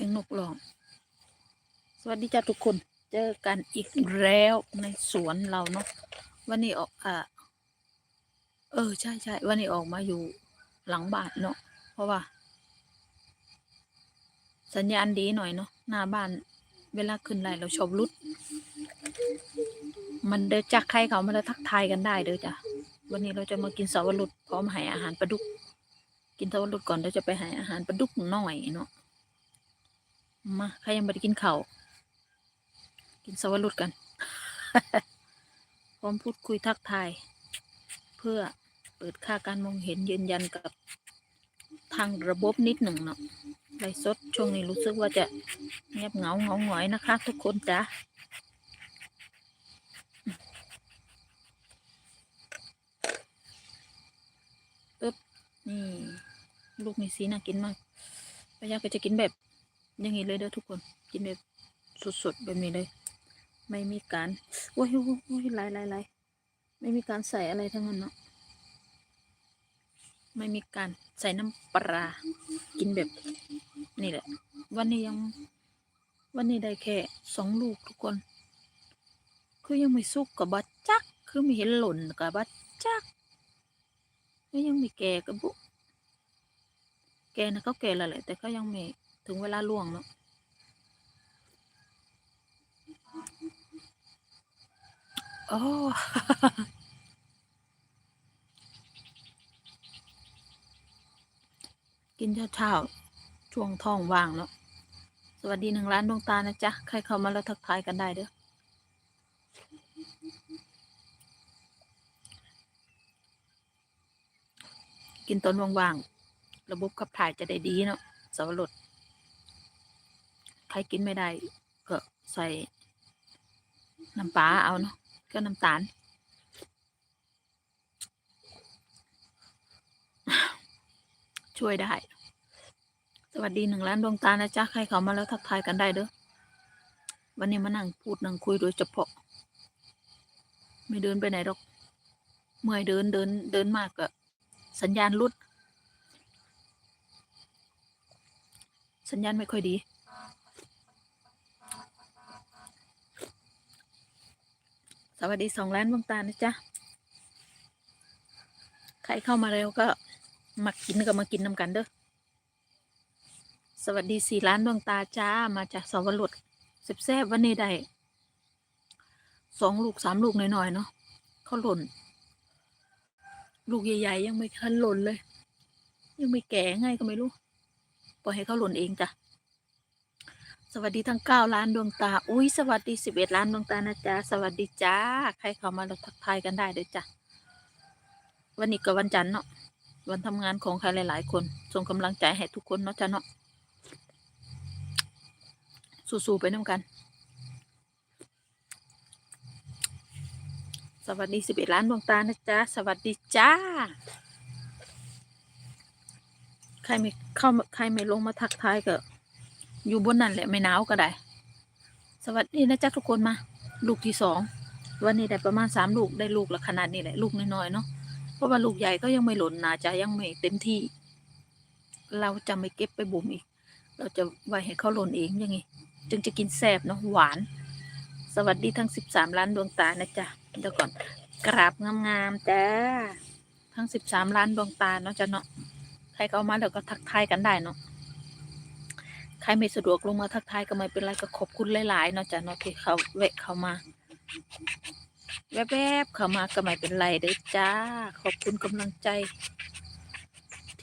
สียงนกร้อง สวัสดีจ้าทุกคน เจอกันอีกแล้วในสวนเราเนาะ วันนี้ออกอะเออใช่ใช่วันนี้ออกมาอยู่หลังบ้านเนาะ เพราะว่า สัญญาณดีหน่อยเนาะ หน้าบ้านเวลาขึ้นไลน์เราชอบรุด มันเดินจากใครเขามาแล้วทักทายกันได้เด้อจ้ะ วันนี้เราจะมากินสวรุดพร้อมให้อาหารปลาดุก กินสวรุดก่อนเราจะไปให้อาหารปลาดุกหน่อยเนาะ มาใครยังไม่ได้กินข้าวกินสวรุดกัน พร้อมพูดคุยทักทาย เพื่อเปิดค่าการมองเห็นยืนยันกับทางระบบนิดหนึ่งเนาะไลฟ์สดช่วงนี้รู้สึกว่าจะเงียบเหงาเหงาหงอยนะคะ ทุกคนจ้ะปึ๊บนี่ ลูกมีสีน่ากินมากปายาก็จะกินแบบ อย่างนี้เลยเด้อทุกคนกินแบบสดๆแบบนี้เลย ไม่มีการโอ้ยโอ้ยโอ้ยไหลไหลไหลไม่มีการใส่อะไรทั้งนั้นเนาะไม่มีการใส่น้ำปลากินแบบนี่แหละ วันนี้ยัง วันนี้ได้แค่สองลูกทุกคน คือยังไม่สุกกับบัดจัก คือไม่เห็นหล่นกับบัดจักแล้วยังไม่แก่กับบุแก่นะเขาแก่แล้วแหละแต่ก็ยังไม่ ถึงเวลาล่วงเนาะโอ้กินเช้าๆช่วงท้องว่างเนาะสวัสดีหนึ่งล้านดวงตานะจ๊ะ ใครเข้ามาแล้วทักทายกันได้เด้อกินตอนว่างๆ ระบบขับถ่ายจะได้ดีเนาะสวรส ใครกินไม่ได้ ก็ใส่น้ำปลาเอาเนาะก็น้ำตาล ช่วยได้ สวัสดีหนึ่งล้านดวงตานะจ๊ะ ใครเขามาแล้วทักทายกันได้เด้อวันนี้มานั่งพูดนั่งคุยโดยเฉพาะ ไม่เดินไปไหนหรอก เมื่อยเดินเดินเดินมากก็สัญญาณรุด สัญญาณไม่ค่อยดี สวัสดีสองล้านดวงตานะจ๊ะ ใครเข้ามาแล้วก็มากินก็มากินนำกันเด้อ สวัสดีสี่ล้านดวงตาจ้า มาจากสวรสแซ่บๆวันนี้ได้สองลูกสามลูกหน่อยๆเนาะเขาหล่น ลูกใหญ่ๆยังไม่ทันหล่นเลย ยังไม่แก่ไงก็ไม่รู้ ปล่อยให้เขาหล่นเองจ้ะ สวัสดีทั้งเก้าล้านดวงตา อุ้ยสวัสดีสิบเอ็ดล้านดวงตานะจ๊ะ สวัสดีจ้า ใครเข้ามาเราทักทายกันได้เลยจ้ะ วันนี้ก็วันจันทร์เนาะ วันทำงานของใครหลาย ๆ คน ส่งกำลังใจให้ทุกคนเนาะจ้ะเนาะ สู้ๆไปน้ำกัน สวัสดีสิบเอ็ดล้านดวงตานะจ๊ะ สวัสดีจ้า ใครไม่เข้ามาใครไม่ลงมาทักทายก็ อยู่บนนั่นแหละไม่หนาวก็ได้ สวัสดีนะจ๊ะทุกคนมา ลูกที่สองวันนี้ได้ประมาณสามลูกได้ลูกละขนาดนี้แหละลูกน้อยๆเนาะเพราะว่าลูกใหญ่ก็ยังไม่หล่นนาจะยังไม่เต็มที่ เราจะไม่เก็บไปบ่มอีก เราจะไว้ให้เขาหล่นเองยังไงจึงจะกินแซ่บเนาะหวาน สวัสดีทั้งสิบสามล้านดวงตานะจ๊ะเดี๋ยวก่อนกราบงามๆจ้าทั้งสิบสามล้านดวงตาเนาะจ้ะเนาะใครเข้ามาเดี๋ยวก็ทักทายกันได้เนาะ รไม่สะดวกลงมาทักทายก็ไม่เป็นไรก็ขอบคุณหลายๆเนาะจ้ะเนาะที่เขาแวะเข้ามาแวบๆเข้ามาก็ไม่เป็นไรเด้อจ้า ขอบคุณกำลังใจ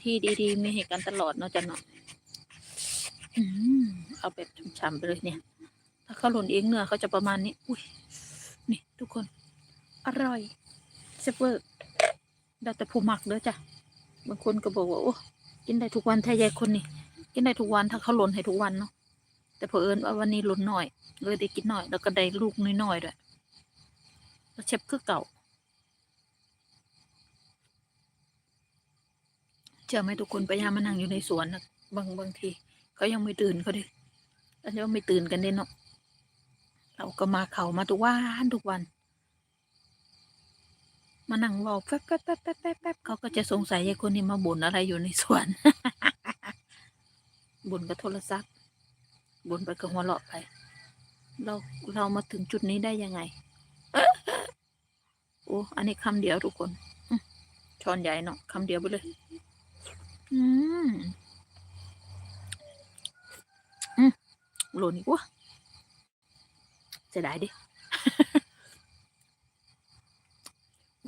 ที่ดีๆมีให้กันตลอดเนาะจ้ะเนาะอืมเอาแบบช่ำๆไปเลยเนี่ย ถ้าเขาหล่นเองเนื้อเขาจะประมาณนี้ อุ้ยนี่ทุกคน อร่อยเซฟเวอร์ได้แต่ผู้หมักเด้อจ้ะ บางคนก็บอกว่าโอ้กินได้ทุกวันแท้ยายคนนี่ กินได้ทุกวันถ้าเขาหล่นให้ทุกวันเนาะแต่เผอิญว่าวันนี้หล่นหน่อย เลยได้กินหน่อย แล้วก็ได้ลูกน้อยๆด้วยแล้วเชฟคือเก่าเชื่อไหมทุกคนไปยามมานั่งอยู่ในสวนนะบางบางทีเขายังไม่ตื่นเขาดิแล้วยังไม่ตื่นกันเด้เนาะเราก็มาเขามาทุกวันทุกวัน มานั่งเว่าแป๊บแป๊บแป๊บแป๊บแป๊บเขาก็จะสงสัยยายคนนี้มาบ่นอะไรอยู่ในสวน บ่นกับโทรศัพท์บนไปกับหัวเราะไป เราเรามาถึงจุดนี้ได้ยังไงโอ้อันนี้คำเดียวทุกคนช้อนใหญ่เนาะคำเดียวไปเลย อืมอืมหล่นอีกวะเสียดายดิ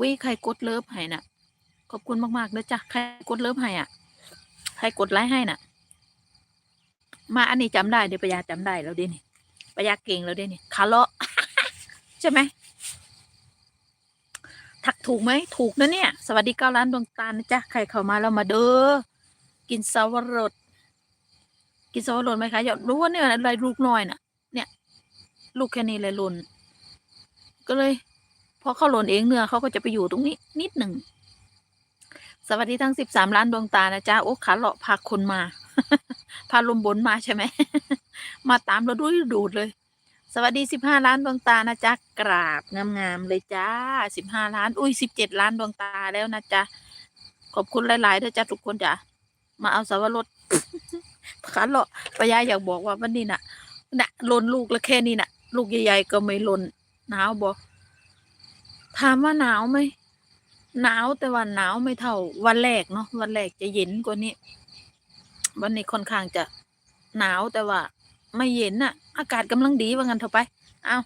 วิใครกดเลิฟให้น่ะ ขอบคุณมากๆนะจ๊ะ ใครกดเลิฟให้อะ ใครกดไลค์ให้น่ะ มาอันนี้จำได้เดี๋ยวปยาจำได้แล้วเดี๋ยวนี่ปยาเก่งแล้วเดี๋ยวนี่คาเลาะใช่ไหมถักถูกไหมถูกนะเนี่ย สวัสดีเก้าล้านดวงตานะจ๊ะใครเข้ามาแล้วมาเด้อกินสวรสกินสวรสไหมคะอยากรู้ว่าเนี่ยอะไรลูกน้อยน่ะ เนี่ย ลูกแค่นี้เลยหล่นก็เลยพอเขาหล่นเองเนื้อเขาก็จะไปอยู่ตรงนี้ นิดหนึ่งสวัสดีทั้งสิบสามล้านดวงตานะจ๊ะโอ้ขาเลาะพาคนมา พาลมบนมาใช่ไหม มาตามเราด้วยดูดเลย สวัสดีสิบห้าล้านดวงตานะจ๊ะกราบงามๆเลยจ้าสิบห้าล้าน อุ้ยสิบเจ็ดล้านดวงตาแล้วนะจ๊ะขอบคุณหลายๆด้วยจ้ะทุกคนจ้ะมาเอาสาวรสขาเลาะปายาอยากบอกว่าวันนี้น่ะน่ะลนลูกแล้วแค่นี้น่ะ ลูกใหญ่ๆก็ไม่ลนหนาวบอกถามว่าหนาวไหมหนาวแต่ว่าหนาวไม่เท่า วันแรกเนาะวันแรกจะเย็นกว่านี้ วันนี้ค่อนข้างจะหนาวแต่ว่า ไม่เย็นน่ะ อากาศกำลังดีว่างั้นเถอะไป เอา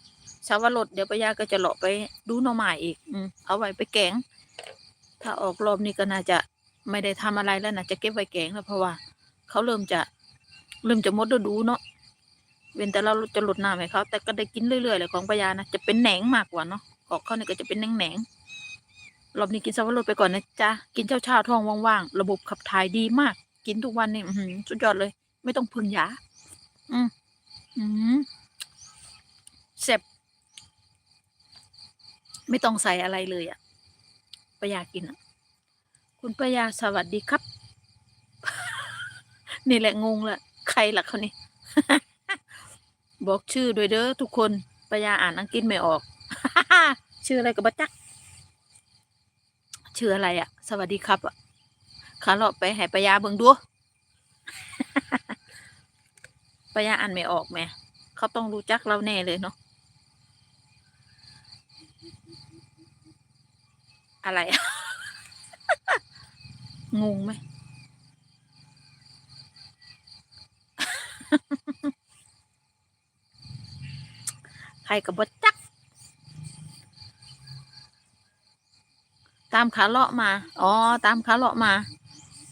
ชาวรถเดี๋ยวปายาก็จะเลาะไปดูหน่อไม้อีก อืมเอาไว้ไปแกง ถ้าออกรอบนี้ก็น่าจะไม่ได้ทำอะไรแล้วนะจะเก็บไว้แกงแล้วเพราะว่า เขาเริ่มจะเริ่มจะมดฤดูเนาะเว้นแต่เราจะหลดน้ำให้เขาแต่ก็ได้กินเรื่อยๆเลยของปยานะจะเป็นแหนงมากกว่าเนาะออกเขาเนี่ยก็จะเป็นแหนงแหนงรอบนี้กินสับปะรดไปก่อนนะจ๊ะกินเช้าๆท้องว่างๆระบบขับถ่ายดีมาก กินทุกวันนี่หสุดยอดเลย ไม่ต้องพึ่งยาอืมอืมเสร็จไม่ต้องใส่อะไรเลยอะปยากินอะคุณปยาสวัสดีครับ นี่แหละงงละใครล่ะเขานี่บอกชื่อด้วยเด้อทุกคนปยาอ่านอังกฤษไม่ออก ชื่ออะไรกับบัจัก ชื่ออะไรอะ่ะ สวัสดีครับอะ่ะ ขาเลาะไปให้ปยาเบิ่งดูปยาอ่านไม่ออกแม่เขาต้องรู้จักเราแน่เลยเนาะอะไร งงไหม ใครกับบจัก ตามขาเลาะมา อ๋อ ตามขาเลาะมา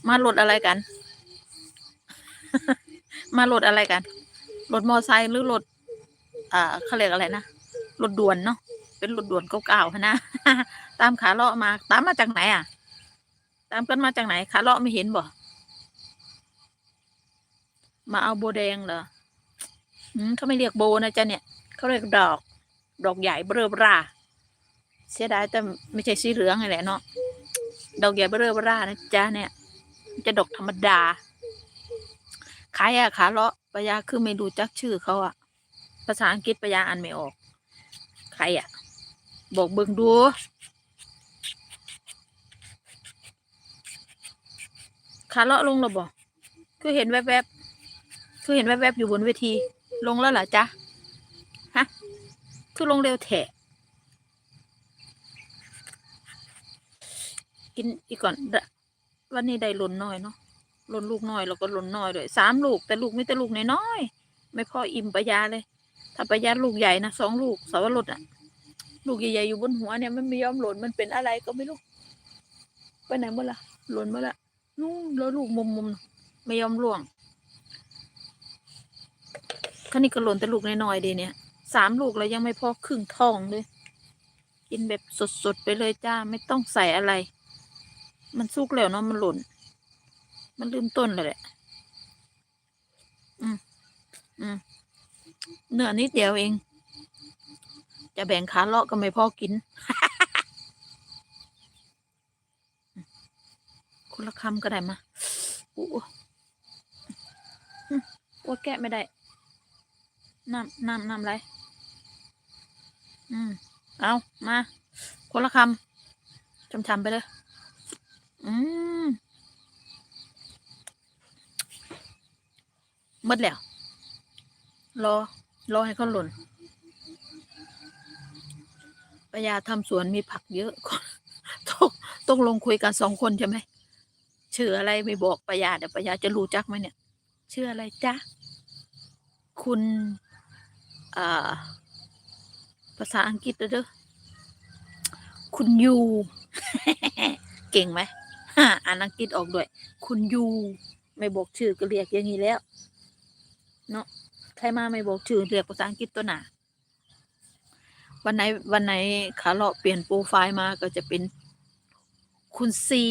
มาหลดอะไรกัน มาหลดอะไรกันรถมอไซค์หรือรถอ่าเขาเรียกอะไรนะรถด่วนเนาะเป็นรถด่วนเก่าๆนะตามขาเลาะมา ตามมาจากไหนอะ ตามกันมาจากไหนขาเลาะไม่เห็นบ่มาเอาโบแดงเหรอเขาไม่เรียกโบนะจ๊ะเนี่ยเขาเรียกดอก ดอกใหญ่เบ้อบราเสียดายแต่ไม่ใช่สีเหลืองไงแหละเนาะดอกใหญ่เบ้อบรานะจ๊ะเนี่ย จะดอกธรรมดาขายอะขาเลาะปะยาคือไม่รู้จักชื่อเขาอะภาษาอังกฤษปะยาอ่านไม่ออกใครอะบอกเบิ่งดูขาเลาะลงหรอบ่คือเห็นแวบๆคือเห็นแวบๆอยู่บนเวที ลงแล้วเหรอจ๊ะฮะคือลงเร็วแถะกินอีกก่อนเดะ วันนี้ได้หล่นน้อยเนาะหล่นลูกน้อยแล้วก็หล่นน้อยด้วยสามลูกแต่ลูกไม่แต่ลูกน้อยไม่พออิ่มปะยาเลย ถ้าปะยาลูกใหญ่นะสองลูกสาวรสอะ ลูกใหญ่ๆอยู่บนหัวเนี่ยมันไม่ยอมหล่นมันเป็นอะไรก็ไม่รู้ไปไหนหมดละหล่นหมดละนู่นแล้วลูกมุมๆน่ะไม่ยอมร่วงท่านี่ก็หล่นแต่ลูกน้อยๆดีเนี่ยสามลูกแล้วยังไม่พอครึ่งท้องเลย กินแบบสดๆไปเลยจ้าไม่ต้องใส่อะไร มันสุกแล้วเนาะมันหล่น มันลืมต้นเลยแหละ อืมอืมเนื้อนิดเดียวเอง จะแบ่งขาเลาะก็ไม่พอกิน คนละคำก็ได้มาอู้อู้อืมโอ้ยแกะไม่ได้ น้ำน้ำน้ำอะไร อืม เอามา คนละคำชำๆไปเลย อืมหมดแล้ว รอ รอให้เขาหล่นปยาทำสวนมีผักเยอะต้องต้องลงคุยกันสองคนใช่ไหมชื่ออะไรไม่บอกปยาเดี๋ยวปยาจะรู้จักไหมเนี่ยชื่ออะไรจ๊ะ คุณภาษาอังกฤษเด้อคุณยู เก่งไหม อ่านอังกฤษออกด้วย คุณยูไม่บอกชื่อก็เรียกอย่างนี้แล้ว เนาะใครมาไม่บอกชื่อเรียกภาษาอังกฤษตัวหนาวันไหนวันไหนขาเลาะเปลี่ยนโปรไฟล์มาก็จะเป็นคุณซี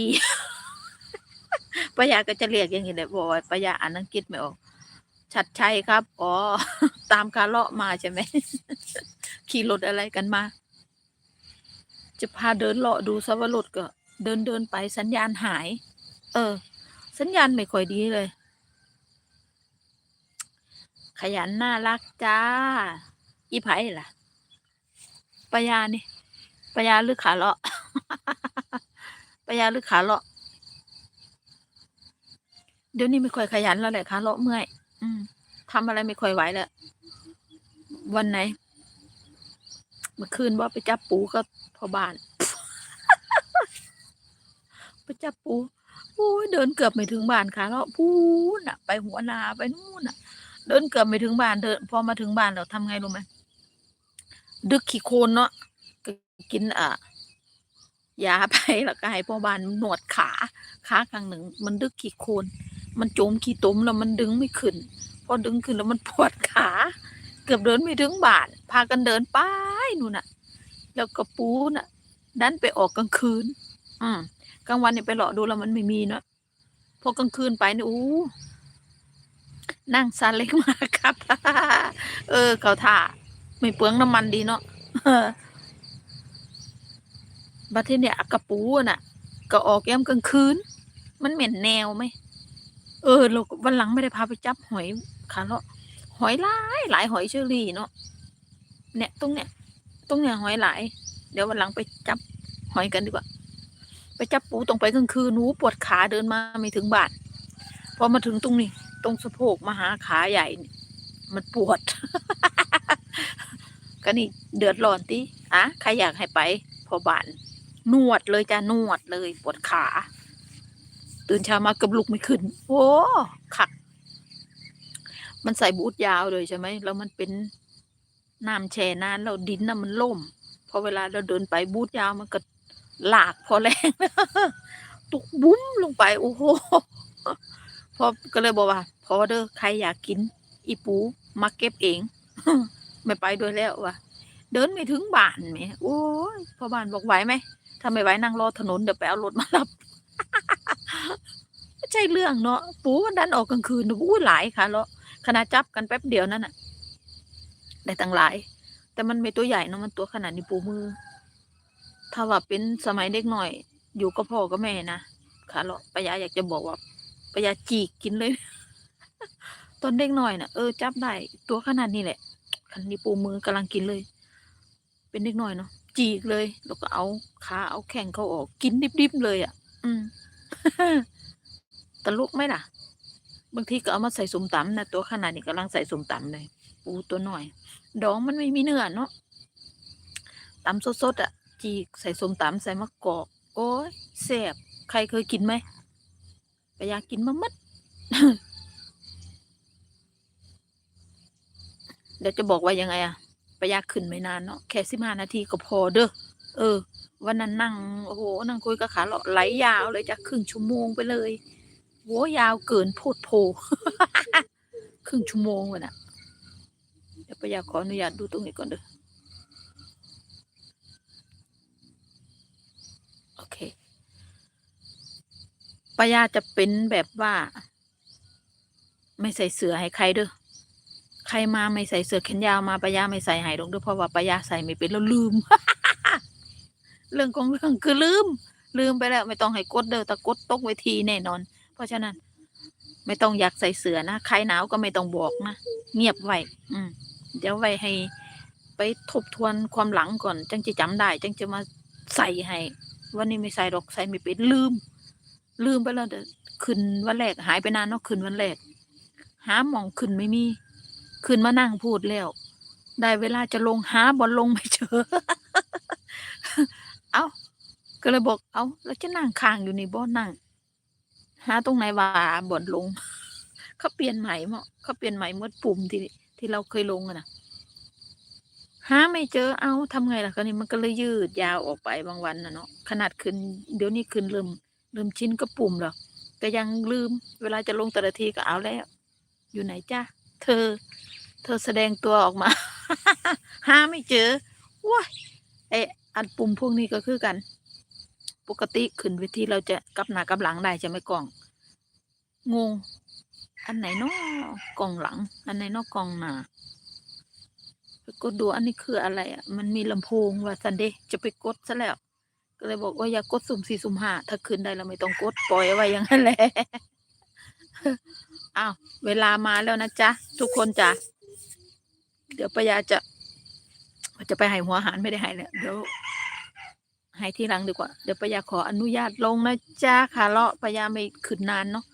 ปายาก็จะเรียกอย่างนี้แหละบอกว่าปายาอ่านอังกฤษไม่ออก ชัดชัยครับ อ๋อ ตามคาเลาะมาใช่ไหม ขี่รถอะไรกันมา จะพาเดินเลาะดูซะว่ารถก็ เดินเดินไปสัญญาณหาย เออ สัญญาณไม่ค่อยดีเลย ขยันน่ารักจ้า อีไผ่ล่ะปยานี่ปยาหรือขาเลาะปยาหรือขาเลาะ เดี๋ยวนี้ไม่ค่อยขยันแล้วแหละขาเลาะเมื่อย อืมทำอะไรไม่ค่อยไหวแล้ว วันไหน เมื่อคืนว่าไปจับปูกับพ่อบ้าน ไปจับปูโอ้ยเดินเกือบไม่ถึงบ้านค่ะแล้วพูน่ะ ไปหัวนาไปนู่นอะ เดินเกือบไม่ถึงบ้านเดินพอมาถึงบ้านเราทำไงรู้ไหมดึกขี้โคนเนาะกินอะยาไปแล้วก็ให้พ่อบ้านหนวดขาขาข้างหนึ่ง มันดึกขี้โคน มันโจมขี้ตุ่มแล้วมันดึงไม่ขึ้น พอดึงขึ้นแล้วมันปวดขา เกือบเดินไม่ถึงบ้าน พากันเดินไปนู่นน่ะ แล้วก็ปูน่ะดันไปออกกลางคืน อืม กลางวันเนี่ยไปเลาะดูแล้วมันไม่มีเนาะพอกลางคืนไปเนี่ยอู้นั่งซาเล้งมาครับ เออ เขาท่า ไม่เปลืองน้ำมันดีเนาะบัดทีเนี่ยกระปูน่ะ ก็ออกแย้มกลางคืน มันเหม็นแนวไหม เออเราวันหลังไม่ได้พาไปจับหอยขาเลาะหอยหลายหลายหอยเชอรี่เนาะ เนี่ยตรงเนี้ยตรงเนี้ยหอยหลาย เดี๋ยววันหลังไปจับหอยกันดีกว่า ไปจับปูตรงไปกลางคืนหนูปวดขาเดินมาไม่ถึงบาทพอมาถึงตรงนี้ ตรงสะโพกมาหาขาใหญ่นี่มันปวด ก็นี่เดือดร้อนติอะใครอยากให้ไป พอบานนวดเลยจ้านวดเลยปวดขา ตื่นเช้ามากับลุกไม่ขึ้น โอ้ขัก มันใส่บูทยาวเลยใช่ไหมแล้วมันเป็นน้ำแช่นานแล้วดินน่ะมันล่มพอเวลาเราเดินไปบูทยาวมันก็ หลากพอแรงตุกบุ้มลงไป โอ้โหพอก็เลยบอกว่าพอเด้อใครอยากกิน อีปูมาเก็บเองไม่ไปด้วยแล้วว่ะเดินไม่ถึงบ้านแหมโอ้ยพอบ้านบอกไหวไหมถ้าไม่ไหวนั่งรอถนนเดี๋ยวไปเอารถมารับไม่ใช่เรื่องเนาะปูมันดันออกกลางคืนอู้หลายค่ะแล้วขณะจับกันแป๊บเดียวนั่นน่ะได้ตั้งหลาย แต่มันไม่ตัวใหญ่เนาะมันตัวขนาดนี้ปูมือ ถ้าว่าเป็นสมัยเด็กหน่อย อยู่กับพ่อกับแม่นะค่ะเลาะปายาอยากจะบอกว่าปายาจีกกินเลย ตอนเด็กหน่อยน่ะ เออจับได้ตัวขนาดนี้แหละขนนี้ปูมือกำลังกินเลย เป็นเด็กหน่อยเนาะจีกเลย แล้วก็เอาขาเอาแข้งเขาออก กินดิบๆเลยอะ อืมตลกไหมล่ะ บางทีก็เอามาใส่สมตำนะตัวขนาดนี้กำลังใส่สมตำเลย ปูตัวหน่อย ดองมันไม่มีเนื้อเนาะตำสดๆอะ จีกใส่สมตำใส่มะกอก โอ้ยแซ่บใครเคยกินไหมก็อยากกินมามัดเดี๋ยวจะบอกว่ายังไงอะไปยากขึ้นไม่นานเนาะแค่สิบห้านาทีก็พอเด้อเออ วันนั้นนั่งโอ้โหนั่งคุยกับขาเลาะไหลยาวเลยจากครึ่งชั่วโมงไปเลยโหยาวเกินโพดโพครึ่งชั่วโมงเลยนะเดี๋ยวไปอยากขออนุญาตดูตรงนี้ก่อนเด้อเค ป้ายาจะเป็นแบบว่า ไม่ใส่เสื้อให้ใครเด้อใครมาไม่ใส่เสื้อแขนยาวมาป้ายาไม่ใส่ให้ดอกเด้อเพราะว่าป้ายาใส่ไม่เป็นแล้วลืม เรื่องของเรื่องคือลืม ลืมไปแล้ว ไม่ต้องให้กดเด้อแต่กดตกเวทีแน่นอน เพราะฉะนั้น ไม่ต้องอยากใส่เสื้อนะใครหนาวก็ไม่ต้องบอกนะเงียบไว้อืมเดี๋ยวไว้ให้ ไปทบทวนความหลังก่อน จังจะจำได้ จังจะมาใส่ให้วันนี้ไม่ใส่ดอกใส่ไม่เป็นลืม ลืมไปแล้วเดี๋ยวขึ้นวันแรกหายไปนานเนาะขึ้นวันแรกหาหมองขึ้นไม่มีขึ้นมานั่งพูดแล้ว ได้เวลาจะลงหาบอลลงไม่เจอ เอาก็เลยบอกเอาแล้วจะนั่งค้างอยู่ในี่บ่นั่ง หาตรงไหนว่าบ่อนลงเขาเปลี่ยนใหม่เมาะเขาเปลี่ยนใหม่เมื่อปุ่มที่ที่เราเคยลงอะนะหาไม่เจอเอาทำไงล่ะก็นี่มันก็เลยยืดยาวออกไปบางวันนะเนาะขนาดขึ้น เดี๋ยวนี้ขึ้นเริ่ม เริ่มชิ้นก็ปุ่มแล้วก็ยังลืม เวลาจะลงแต่ละทีก็เอาแล้ว อยู่ไหนจ้าเธอ เธอแสดงตัวออกมา หาไม่เจอว้ายไออันปุ่มพวกนี้ก็คือกัน ปกติขึ้นเวทีเราจะกับหน้ากับหลังได้จะไหม่กล่อง งง อันไหนนาะกล่องหลัง อันไหนนาะกล่องหน้ากดดูอันนี้คืออะไรอะ มันมีลำโพงว่าซันเดจะไปกดซะแล้ว ก็เลยบอกว่าอย่ากดสุ่มสี่สุ่มห้าถ้าขึ้นได้เราไม่ต้องกดปล่อยไว้อย่างนั้นแหละอ้าวเวลามาแล้วนะจ๊ะทุกคนจ้ะเดี๋ยวปยาจะจะไปให้หัวหารไม่ได้ให้แล้วเดี๋ยวให้ที่หลังดีกว่า เดี๋ยวปยาขออนุญาตลงนะจ๊ะค่ะเลาะปยาไม่ขึ้นนานเนาะ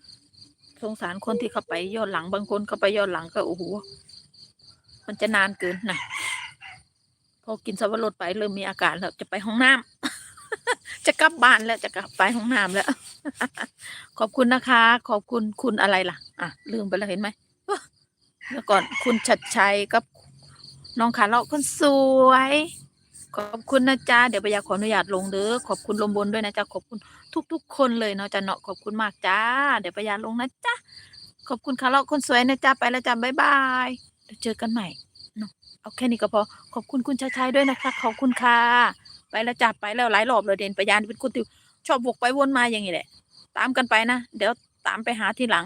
สงสารคนที่เข้าไปย้อนหลังบางคนเข้าไปย้อนหลังก็โอ้โหมันจะนานเกินนะพอกินสับปะรดไปเริ่มมีอาการแล้วจะไปห้องน้ำ จะกลับบ้านแล้วจะกลับไปห้องน้ำแล้ว ขอบคุณนะคะ ขอบคุณคุณอะไรล่ะ อะ ลืมไปแล้วเห็นไหมอ๊ะแล้วก่อนคุณชัดชัยกับน้องขาเลาะคนสวย ขอบคุณนะจ๊ะเดี๋ยวไปยาขออนุญาตลงเด้อขอบคุณลมบนด้วยนะจ๊ะขอบคุณทุก ๆ คนเลยเนาะจ๊ะเนาะขอบคุณมากจ้า เดี๋ยวไปยาลงนะจ๊ะขอบคุณขาเลาะคนสวยนะจ๊ะไปแล้วจ้ะบ๊ายบายเดี๋ยวเจอกันใหม่เนาะเอาแค่นี้ก็พอขอบคุณคุณชัดชัยด้วยนะคะ ขอบคุณค่ะ ไปแล้วจับไปแล้วหลายรอบเลยเด่นไปยานเป็นคนที่ชอบวกไปวนมาอย่างนี้แหละ ตามกันไปนะ เดี๋ยวตามไปหาทีหลัง